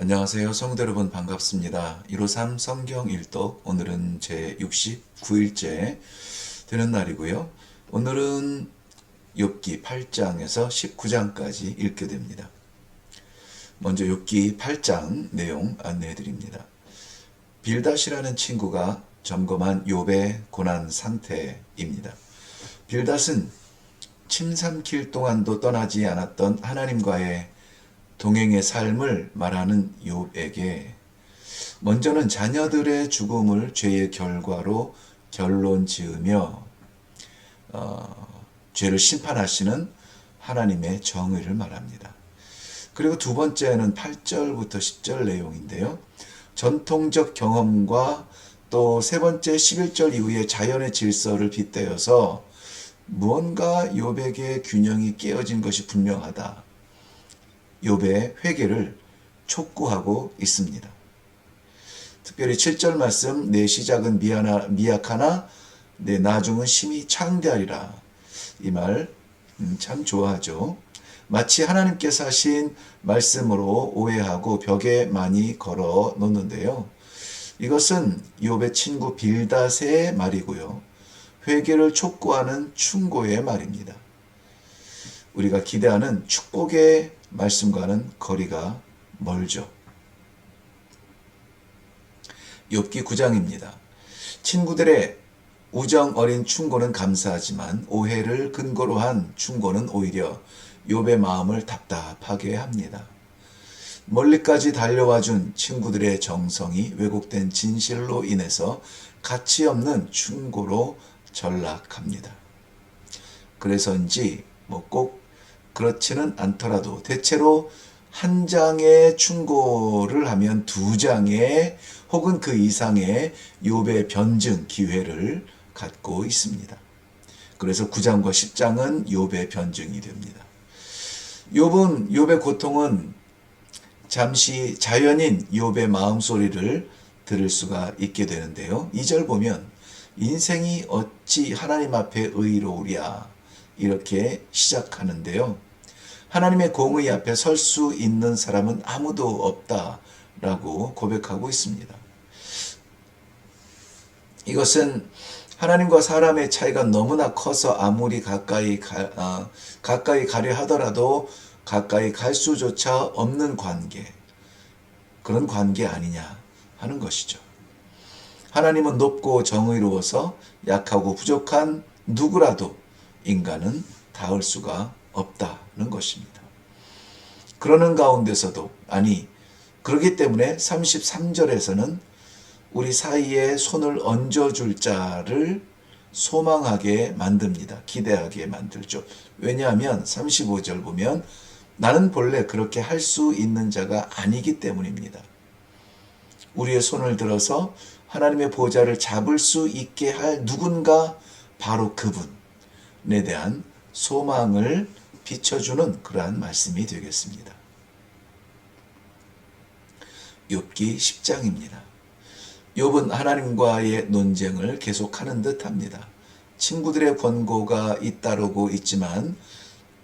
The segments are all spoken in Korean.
안녕하세요. 성도 여러분 반갑습니다. 153 성경 일독 오늘은 제 69일째 되는 날이고요. 오늘은 욥기 8장에서 19장까지 읽게 됩니다. 먼저 욥기 8장 내용 안내해 드립니다. 빌닷이라는 친구가 점검한 욥의 고난 상태입니다. 빌닷은 침 삼킬 동안도 떠나지 않았던 하나님과의 동행의 삶을 말하는 욥에게 먼저는 자녀들의 죽음을 죄의 결과로 결론 지으며 어, 죄를 심판하시는 하나님의 정의를 말합니다. 그리고 두 번째는 8절부터 10절 내용인데요. 전통적 경험과 또 세 번째 11절 이후에 자연의 질서를 빗대어서 무언가 욥에게 균형이 깨어진 것이 분명하다. 욥의 회개를 촉구하고 있습니다. 특별히 7절 말씀 내 시작은 미안하, 미약하나 내 나중은 심히 창대하리라. 이 말 참 좋아하죠. 마치 하나님께서 하신 말씀으로 오해하고 벽에 많이 걸어 놓는데요. 이것은 욥의 친구 빌닷의 말이고요. 회개를 촉구하는 충고의 말입니다. 우리가 기대하는 축복의 말씀과는 거리가 멀죠. 욥기 9장입니다. 친구들의 우정 어린 충고는 감사하지만 오해를 근거로 한 충고는 오히려 욥의 마음을 답답하게 합니다. 멀리까지 달려와 준 친구들의 정성이 왜곡된 진실로 인해서 가치 없는 충고로 전락합니다. 그래서인지 뭐 꼭 그렇지는 않더라도 대체로 한 장의 충고를 하면 두 장의 혹은 그 이상의 욥의 변증 기회를 갖고 있습니다. 그래서 9장과 10장은 욥의 변증이 됩니다. 욥은 욥의 고통은 잠시 자연인 욥의 마음 소리를 들을 수가 있게 되는데요. 2절 보면 인생이 어찌 하나님 앞에 의로우랴 이렇게 시작하는데요. 하나님의 공의 앞에 설 수 있는 사람은 아무도 없다라고 고백하고 있습니다. 이것은 하나님과 사람의 차이가 너무나 커서 아무리 가까이 가, 아, 가까이 가려 하더라도 가까이 갈 수조차 없는 관계 그런 관계 아니냐 하는 것이죠. 하나님은 높고 정의로워서 약하고 부족한 누구라도 인간은 닿을 수가 없다는 것입니다. 그러는 가운데서도 아니 그렇기 때문에 33절에서는 우리 사이에 손을 얹어 줄 자를 소망하게 만듭니다. 기대하게 만들죠. 왜냐하면 35절 보면 나는 본래 그렇게 할 수 있는 자가 아니기 때문입니다. 우리의 손을 들어서 하나님의 보좌를 잡을 수 있게 할 누군가 바로 그분에 대한 소망을 비춰주는 그러한 말씀이 되겠습니다. 욥기 10장입니다. 욥은 하나님과의 논쟁을 계속하는 듯합니다. 친구들의 권고가 잇따르고 있지만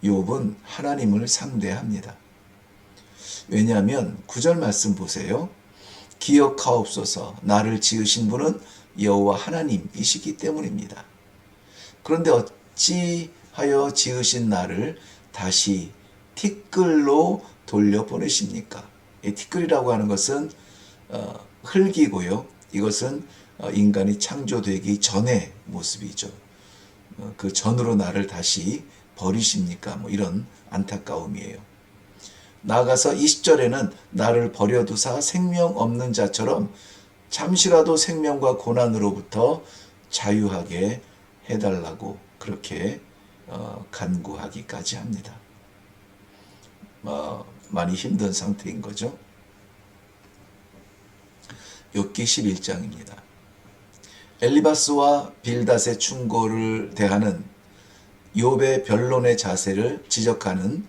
욥은 하나님을 상대합니다. 왜냐하면 구절 말씀 보세요. 기억하옵소서 나를 지으신 분은 여호와 하나님이시기 때문입니다. 그런데 어찌하여 지으신 나를 다시 티끌로 돌려보내십니까? 이 티끌이라고 하는 것은 어, 흙이고요. 이것은 어, 인간이 창조되기 전의 모습이죠. 어, 그 전으로 나를 다시 버리십니까? 뭐 이런 안타까움이에요. 나아가서 20절에는 나를 버려두사 생명 없는 자처럼 잠시라도 생명과 고난으로부터 자유하게 해달라고 그렇게 어, 간구하기까지 합니다. 어, 많이 힘든 상태인 거죠. 욥기 11장입니다. 엘리바스와 빌닷의 충고를 대하는 욥의 변론의 자세를 지적하는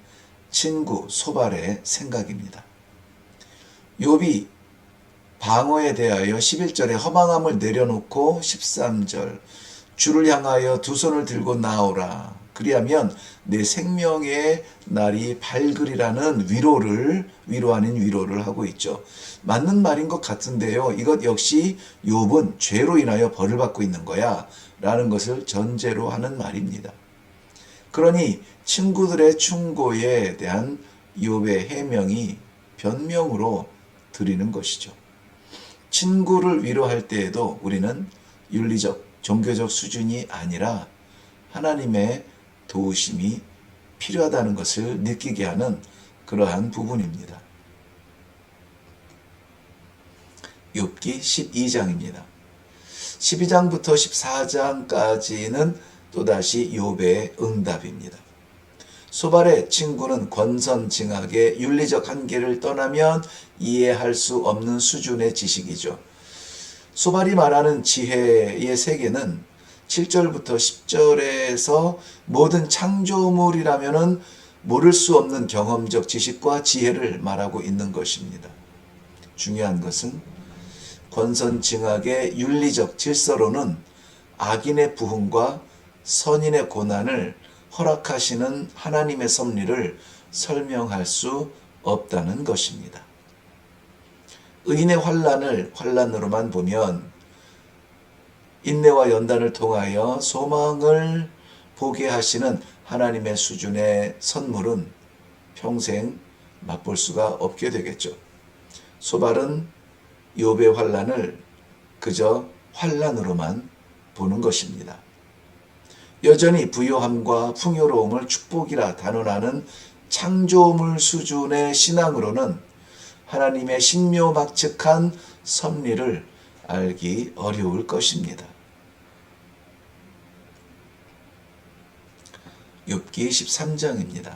친구 소발의 생각입니다. 욥이 방어에 대하여 11절에 허망함을 내려놓고 13절 주를 향하여 두 손을 들고 나오라 그리하면 내 생명의 날이 밝으리라는 위로를 위로 아닌 위로를 하고 있죠. 맞는 말인 것 같은데요. 이것 역시 욥은 죄로 인하여 벌을 받고 있는 거야 라는 것을 전제로 하는 말입니다. 그러니 친구들의 충고에 대한 욥의 해명이 변명으로 드리는 것이죠. 친구를 위로할 때에도 우리는 윤리적, 종교적 수준이 아니라 하나님의 도우심이 필요하다는 것을 느끼게 하는 그러한 부분입니다. 욥기 12장입니다. 12장부터 14장까지는 또다시 욥의 응답입니다. 소발의 친구는 권선징악의 윤리적 한계를 떠나면 이해할 수 없는 수준의 지식이죠. 소발이 말하는 지혜의 세계는 7절부터 10절에서 모든 창조물이라면은 모를 수 없는 경험적 지식과 지혜를 말하고 있는 것입니다. 중요한 것은 권선징악의 윤리적 질서로는 악인의 부흥과 선인의 고난을 허락하시는 하나님의 섭리를 설명할 수 없다는 것입니다. 의인의 환란을 환란으로만 보면 인내와 연단을 통하여 소망을 보게 하시는 하나님의 수준의 선물은 평생 맛볼 수가 없게 되겠죠. 소발은 욥의 환란을 그저 환란으로만 보는 것입니다. 여전히 부요함과 풍요로움을 축복이라 단언하는 창조물 수준의 신앙으로는 하나님의 신묘막측한 섭리를 알기 어려울 것입니다. 욥기 13장입니다.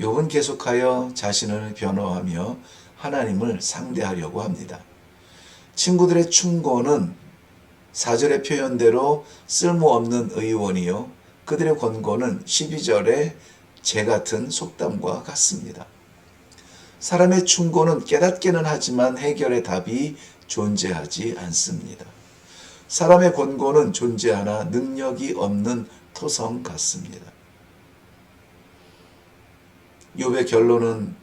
욥은 계속하여 자신을 변호하며 하나님을 상대하려고 합니다. 친구들의 충고는 사절의 표현대로 쓸모없는 의원이요. 그들의 권고는 12절의 재 같은 속담과 같습니다. 사람의 충고는 깨닫게는 하지만 해결의 답이 존재하지 않습니다. 사람의 권고는 존재하나 능력이 없는 토성 같습니다. 욥의 결론은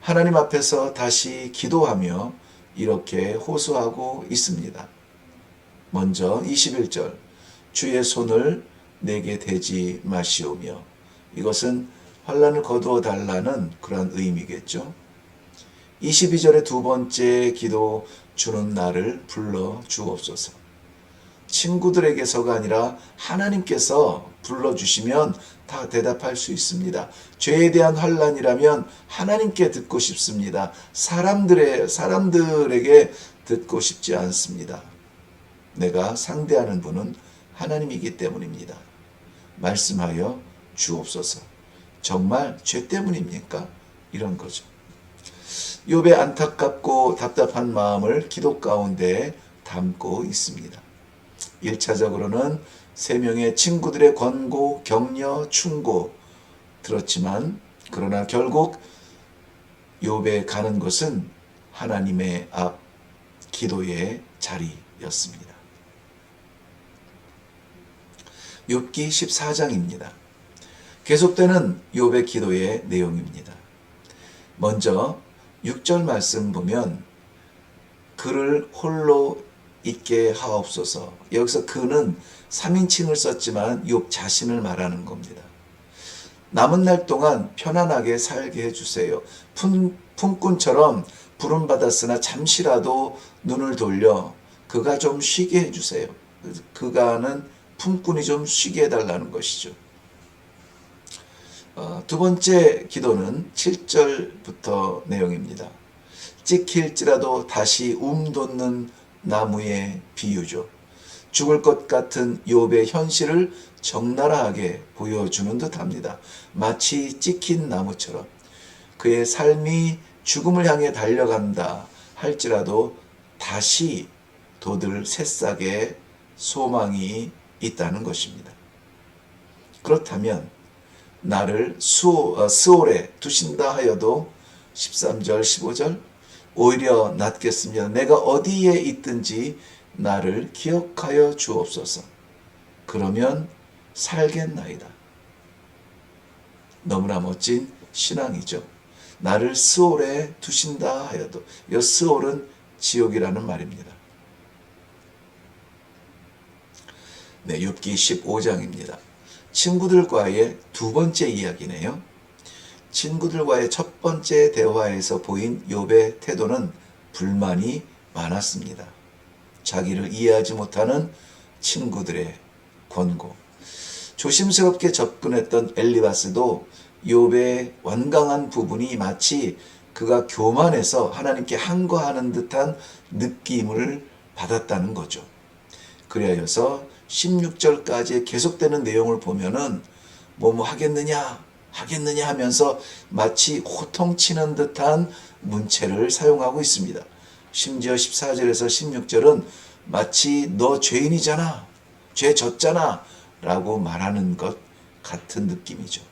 하나님 앞에서 다시 기도하며 이렇게 호소하고 있습니다. 먼저 21절 주의 손을 내게 대지 마시오며 이것은 환란을 거두어 달라는 그런 의미겠죠. 22절의 두 번째 기도 주는 나를 불러 주옵소서. 친구들에게서가 아니라 하나님께서 불러주시면 다 대답할 수 있습니다. 죄에 대한 환란이라면 하나님께 듣고 싶습니다. 사람들의 사람들에게 듣고 싶지 않습니다. 내가 상대하는 분은 하나님이기 때문입니다. 말씀하여 주옵소서. 정말 죄 때문입니까? 이런 거죠. 욥의 안타깝고 답답한 마음을 기도 가운데 담고 있습니다. 1차적으로는 세 명의 친구들의 권고, 격려, 충고 들었지만 그러나 결국 욥에 가는 것은 하나님의 앞 기도의 자리였습니다. 욥기 14장입니다. 계속되는 욥의 기도의 내용입니다. 먼저 6절 말씀 보면 그를 홀로 있게 하옵소서. 여기서 그는 3인칭을 썼지만 욥 자신을 말하는 겁니다. 남은 날 동안 편안하게 살게 해주세요. 품, 품꾼처럼 부름받았으나 잠시라도 눈을 돌려 그가 좀 쉬게 해주세요. 그가는 품꾼이 좀 쉬게 해달라는 것이죠. 어, 두 번째 기도는 7절부터 내용입니다. 찍힐지라도 다시 움돋는 나무의 비유죠. 죽을 것 같은 욥의 현실을 적나라하게 보여주는 듯합니다. 마치 찍힌 나무처럼 그의 삶이 죽음을 향해 달려간다 할지라도 다시 돋을 새싹의 소망이 있다는 것입니다. 그렇다면 나를 어, 스올에 두신다 하여도 13절 15절 오히려 낫겠으며 내가 어디에 있든지 나를 기억하여 주옵소서. 그러면 살겠나이다. 너무나 멋진 신앙이죠. 나를 스올에 두신다 하여도 이 스올은 지옥이라는 말입니다. 네, 욥기 15장입니다. 친구들과의 두 번째 이야기네요. 친구들과의 첫 번째 대화에서 보인 욥의 태도는 불만이 많았습니다. 자기를 이해하지 못하는 친구들의 권고. 조심스럽게 접근했던 엘리바스도 욥의 완강한 부분이 마치 그가 교만해서 하나님께 항거하는 듯한 느낌을 받았다는 거죠. 그래여서 16절까지 계속되는 내용을 보면은 뭐뭐 하겠느냐 하겠느냐 하면서 마치 호통치는 듯한 문체를 사용하고 있습니다. 심지어 14절에서 16절은 마치 너 죄인이잖아. 죄 졌잖아. 라고 말하는 것 같은 느낌이죠.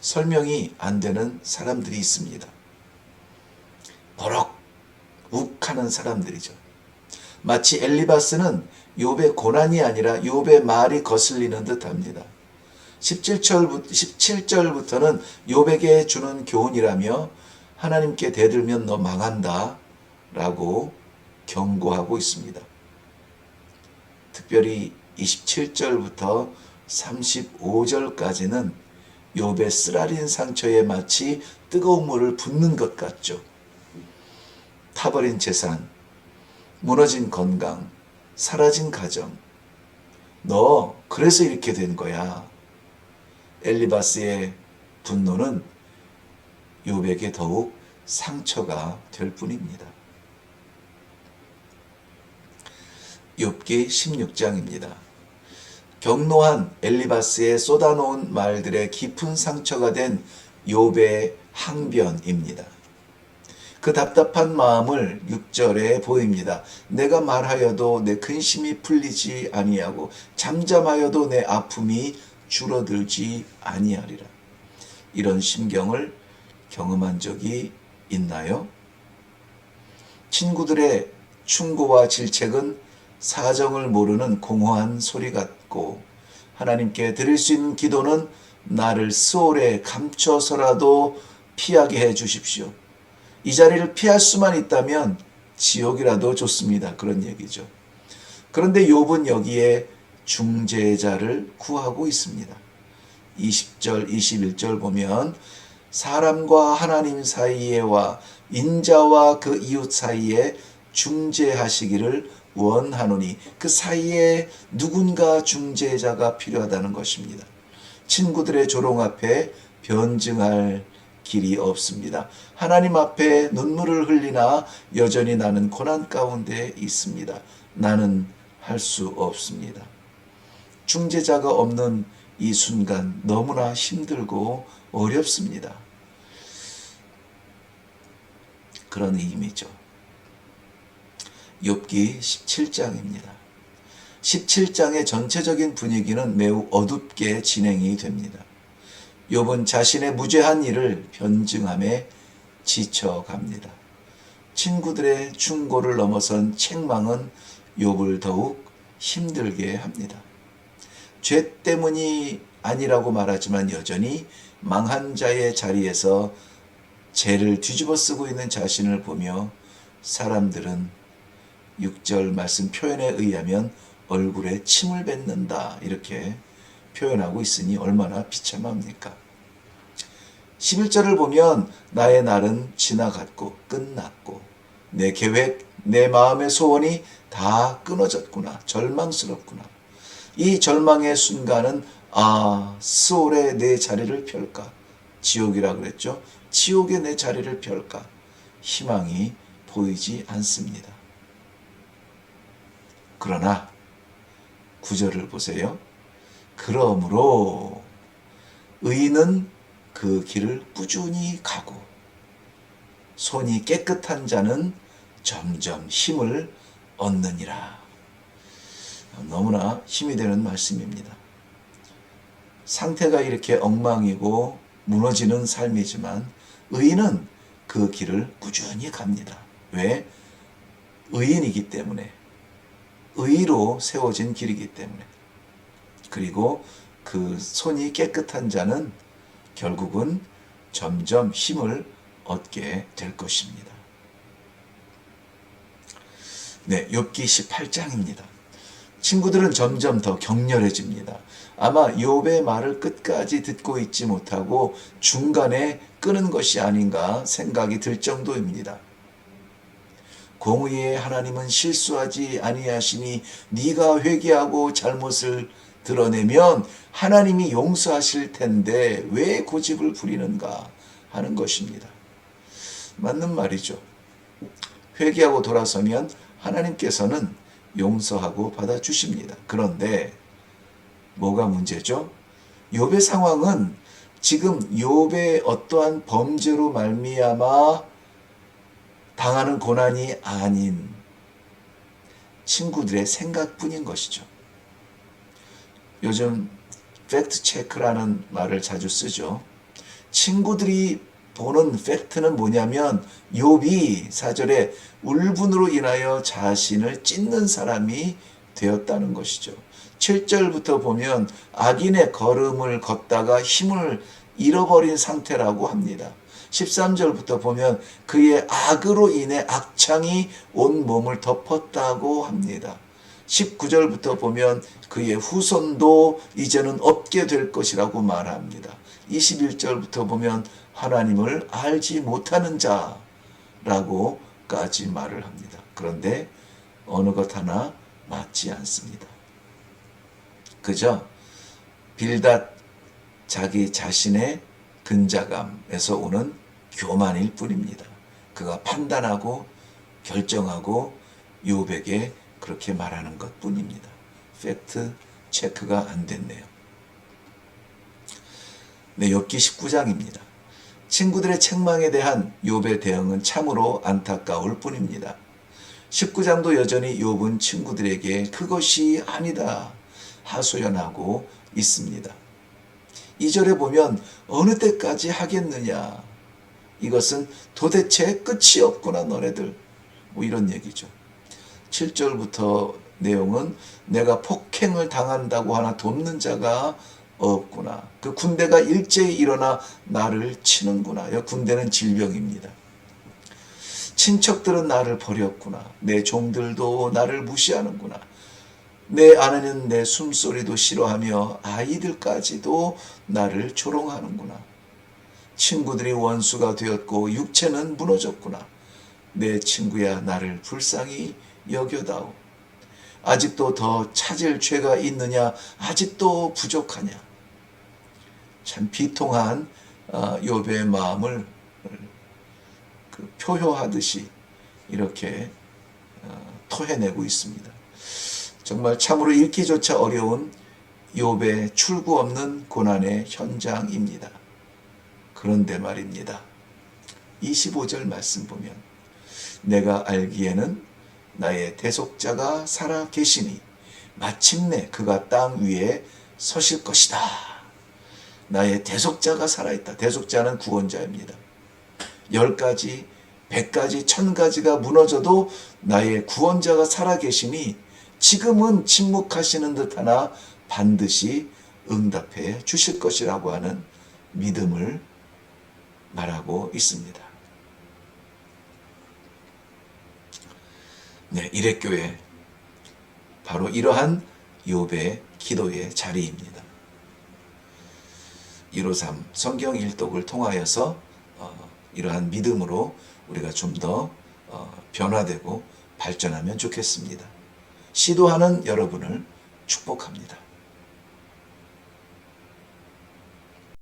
설명이 안 되는 사람들이 있습니다. 버럭 욱하는 사람들이죠. 마치 엘리바스는 욥의 고난이 아니라 욥의 말이 거슬리는 듯합니다. 17절부터 17절부터는 욥에게 주는 교훈이라며 하나님께 대들면 너 망한다 라고 경고하고 있습니다. 특별히 27절부터 35절까지는 욥의 쓰라린 상처에 마치 뜨거운 물을 붓는 것 같죠. 타버린 재산, 무너진 건강, 사라진 가정. 너 그래서 이렇게 된 거야. 엘리바스의 분노는 욥에게 더욱 상처가 될 뿐입니다. 욥기 16장입니다. 경노한 엘리바스의 쏟아놓은 말들의 깊은 상처가 된 욥의 항변입니다. 그 답답한 마음을 6절에 보입니다. 내가 말하여도 내 근심이 풀리지 아니하고 잠잠하여도 내 아픔이 줄어들지 아니하리라. 이런 심경을 경험한 적이 있나요? 친구들의 충고와 질책은 사정을 모르는 공허한 소리 같고 하나님께 드릴 수 있는 기도는 나를 스올에 감춰서라도 피하게 해 주십시오. 이 자리를 피할 수만 있다면 지옥이라도 좋습니다. 그런 얘기죠. 그런데 욥은 여기에 중재자를 구하고 있습니다. 20절, 21절 보면 사람과 하나님 사이에와 인자와 그 이웃 사이에 중재하시기를 원하노니 그 사이에 누군가 중재자가 필요하다는 것입니다. 친구들의 조롱 앞에 변증할 길이 없습니다. 하나님 앞에 눈물을 흘리나 여전히 나는 고난 가운데 있습니다. 나는 할 수 없습니다. 중재자가 없는 이 순간 너무나 힘들고 어렵습니다. 그런 의미죠. 욥기 17장입니다. 17장의 전체적인 분위기는 매우 어둡게 진행이 됩니다. 욥은 자신의 무죄한 일을 변증함에 지쳐갑니다. 친구들의 충고를 넘어선 책망은 욥을 더욱 힘들게 합니다. 죄 때문이 아니라고 말하지만 여전히 망한 자의 자리에서 죄를 뒤집어 쓰고 있는 자신을 보며 사람들은 6절 말씀 표현에 의하면 얼굴에 침을 뱉는다 이렇게 표현하고 있으니 얼마나 비참합니까? 11절을 보면 나의 날은 지나갔고 끝났고 내 계획, 내 마음의 소원이 다 끊어졌구나. 절망스럽구나. 이 절망의 순간은 아, 스올에 내 자리를 펼까? 지옥이라 그랬죠. 지옥에 내 자리를 펼까? 희망이 보이지 않습니다. 그러나 구절을 보세요. 그러므로 의인은 그 길을 꾸준히 가고 손이 깨끗한 자는 점점 힘을 얻느니라. 너무나 힘이 되는 말씀입니다. 상태가 이렇게 엉망이고 무너지는 삶이지만 의인은 그 길을 꾸준히 갑니다. 왜? 의인이기 때문에. 의로 세워진 길이기 때문에. 그리고 그 손이 깨끗한 자는 결국은 점점 힘을 얻게 될 것입니다. 네, 욥기 18장입니다. 친구들은 점점 더 격렬해집니다. 아마 욥의 말을 끝까지 듣고 있지 못하고 중간에 끄는 것이 아닌가 생각이 들 정도입니다. 공의의 하나님은 실수하지 아니하시니 네가 회개하고 잘못을 드러내면 하나님이 용서하실 텐데 왜 고집을 부리는가 하는 것입니다. 맞는 말이죠. 회개하고 돌아서면 하나님께서는 용서하고 받아 주십니다. 그런데 뭐가 문제죠? 욥의 상황은 지금 욥의 어떠한 범죄로 말미암아 당하는 고난이 아닌 친구들의 생각뿐인 것이죠. 요즘 팩트 체크라는 말을 자주 쓰죠. 친구들이 보는 팩트는 뭐냐면 욥이 사절에 울분으로 인하여 자신을 찢는 사람이 되었다는 것이죠. 7절부터 보면 악인의 걸음을 걷다가 힘을 잃어버린 상태라고 합니다. 13절부터 보면 그의 악으로 인해 악창이 온 몸을 덮었다고 합니다. 19절부터 보면 그의 후손도 이제는 없게 될 것이라고 말합니다. 21절부터 보면 하나님을 알지 못하는 자라고까지 말을 합니다. 그런데 어느 것 하나 맞지 않습니다. 그저 빌닷 자기 자신의 근자감에서 오는 교만일 뿐입니다. 그가 판단하고 결정하고 요백에 그렇게 말하는 것 뿐입니다. 팩트 체크가 안 됐네요. 네, 욥기 19장입니다. 친구들의 책망에 대한 욥의 대응은 참으로 안타까울 뿐입니다. 19장도 여전히 욥은 친구들에게 그것이 아니다 하소연하고 있습니다. 2절에 보면 어느 때까지 하겠느냐 이것은 도대체 끝이 없구나 너네들 뭐 이런 얘기죠. 7절부터 내용은 내가 폭행을 당한다고 하나 돕는 자가 없구나. 그 군대가 일제히 일어나 나를 치는구나. 군대는 질병입니다. 친척들은 나를 버렸구나. 내 종들도 나를 무시하는구나. 내 아내는 내 숨소리도 싫어하며 아이들까지도 나를 조롱하는구나. 친구들이 원수가 되었고 육체는 무너졌구나. 내 친구야 나를 불쌍히 여겨다오. 아직도 더 찾을 죄가 있느냐? 아직도 부족하냐? 참 비통한 욥의 마음을 그 표효하듯이 이렇게 어, 토해내고 있습니다. 정말 참으로 읽기조차 어려운 욥의 출구 없는 고난의 현장입니다. 그런데 말입니다. 25절 말씀 보면 내가 알기에는 나의 대속자가 살아 계시니 마침내 그가 땅 위에 서실 것이다. 나의 대속자가 살아있다. 대속자는 구원자입니다. 열 가지, 백 가지, 천 가지가 무너져도 나의 구원자가 살아계시니 지금은 침묵하시는 듯 하나 반드시 응답해 주실 것이라고 하는 믿음을 말하고 있습니다. 네, 일회교회 바로 이러한 욥의 기도의 자리입니다. 153 성경 일독을 통하여서 어, 이러한 믿음으로 우리가 좀더 어, 변화되고 발전하면 좋겠습니다. 시도하는 여러분을 축복합니다.